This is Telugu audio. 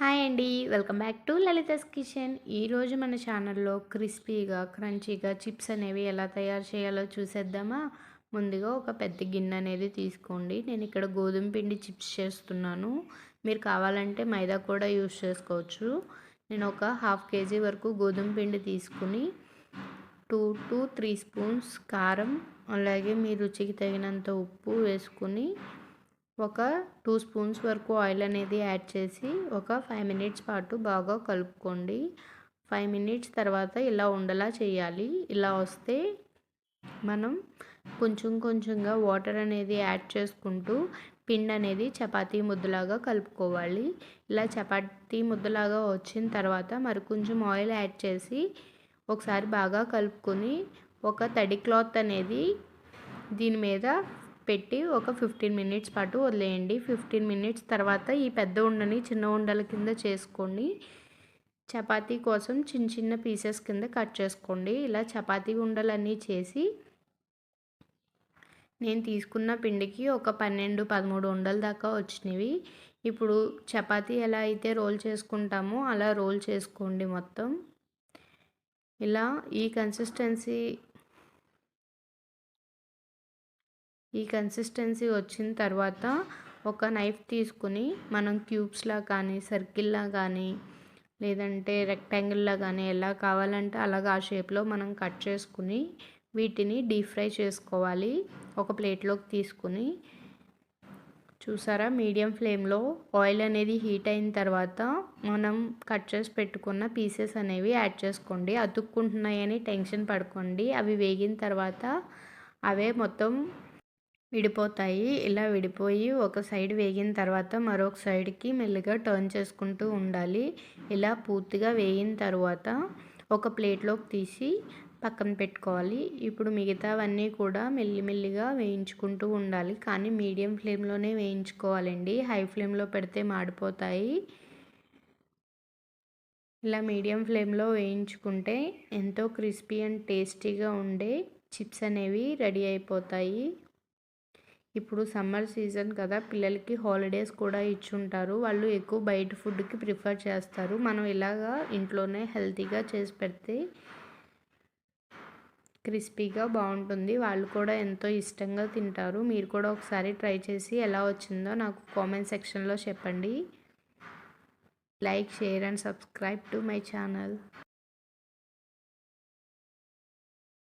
హాయ్ అండి welcome back to Lalitha's kitchen. ఈరోజు మన ఛానల్లో క్రిస్పీగా క్రంచీగా చిప్స్ అనేవి ఎలా తయారు చేయాలో చూసేద్దామా? ముందుగా ఒక పెద్ద గిన్నె అనేది తీసుకోండి. నేను ఇక్కడ గోధుమ పిండి చిప్స్ చేస్తున్నాను. మీరు కావాలంటే మైదా కూడా యూస్ చేసుకోవచ్చు. నేను ఒక హాఫ్ కేజీ వరకు గోధుమ పిండి తీసుకుని టూ టు త్రీ స్పూన్స్ కారం అలాగే మీ రుచికి తగినంత ఉప్పు వేసుకుని ఒక టూ స్పూన్స్ వరకు ఆయిల్ అనేది యాడ్ చేసి ఒక ఫైవ్ మినిట్స్ పాటు బాగా కలుపుకోండి. ఫైవ్ మినిట్స్ తర్వాత ఇలా ఉండలా చేయాలి. ఇలా వస్తే మనం కొంచెం కొంచెంగా వాటర్ అనేది యాడ్ చేసుకుంటూ పిండి అనేది చపాతీ ముద్దలాగా కలుపుకోవాలి. ఇలా చపాతీ ముద్దలాగా వచ్చిన తర్వాత మరి కొంచెం ఆయిల్ యాడ్ చేసి ఒకసారి బాగా కలుపుకొని ఒక తడి క్లాత్ అనేది దీని మీద పెట్టి ఒక ఫిఫ్టీన్ మినిట్స్ పాటు వదిలేయండి. ఫిఫ్టీన్ మినిట్స్ తర్వాత ఈ పెద్ద ఉండని చిన్న ఉండల కింద చేసుకోండి చపాతీ కోసం చిన్న చిన్న పీసెస్ కింద కట్ చేసుకోండి. ఇలా చపాతీ ఉండలన్నీ చేసి నేను తీసుకున్న పిండికి ఒక పన్నెండు పదమూడు ఉండల దాకా వచ్చినవి. ఇప్పుడు చపాతీ ఎలా అయితే రోల్ చేసుకుంటామో అలా రోల్ చేసుకోండి మొత్తం. ఇలా ఈ కన్సిస్టెన్సీ ఈ కన్సిస్టెన్సీ వచ్చిన తర్వాత ఒక నైఫ్ తీసుకుని మనం క్యూబ్స్లా కానీ సర్కిల్లా కానీ లేదంటే రెక్టాంగిల్లా కానీ ఎలా కావాలంటే అలాగ ఆ షేప్లో మనం కట్ చేసుకుని వీటిని డీప్ ఫ్రై చేసుకోవాలి. ఒక ప్లేట్లోకి తీసుకుని. చూసారా? మీడియం ఫ్లేమ్లో ఆయిల్ అనేది హీట్ అయిన తర్వాత మనం కట్ చేసి పెట్టుకున్న పీసెస్ అనేవి యాడ్ చేసుకోండి. అతుక్కుంటున్నాయని టెన్షన్ పడుకోండి. అవి వేగిన తర్వాత అవే మొత్తం విడిపోతాయి. ఇలా విడిపోయి ఒక సైడ్ వేగిన తర్వాత మరొక సైడ్కి మెల్లిగా టర్న్ చేసుకుంటూ ఉండాలి. ఇలా పూర్తిగా వేగిన తర్వాత ఒక ప్లేట్లోకి తీసి పక్కన పెట్టుకోవాలి. ఇప్పుడు మిగతావన్నీ కూడా మెల్లిమెల్లిగా వేయించుకుంటూ ఉండాలి. కానీ మీడియం ఫ్లేమ్లోనే వేయించుకోవాలండి. హై ఫ్లేమ్లో పెడితే మాడిపోతాయి. ఇలా మీడియం ఫ్లేమ్లో వేయించుకుంటే ఎంతో క్రిస్పీ అండ్ టేస్టీగా ఉండే చిప్స్ అనేవి రెడీ అయిపోతాయి. ఇప్పుడు సమ్మర్ సీజన్ కదా పిల్లలకి హాలిడేస్ కూడా ఇచ్చుంటారు. వాళ్ళు ఎక్కువ బయట ఫుడ్కి ప్రిఫర్ చేస్తారు. మనం ఇలాగా ఇంట్లోనే హెల్తీగా చేసి పెడితే క్రిస్పీగా బాగుంటుంది. వాళ్ళు కూడా ఎంతో ఇష్టంగా తింటారు. మీరు కూడా ఒకసారి ట్రై చేసి ఎలా వచ్చిందో నాకు కామెంట్ సెక్షన్లో చెప్పండి. Like share and subscribe to my channel.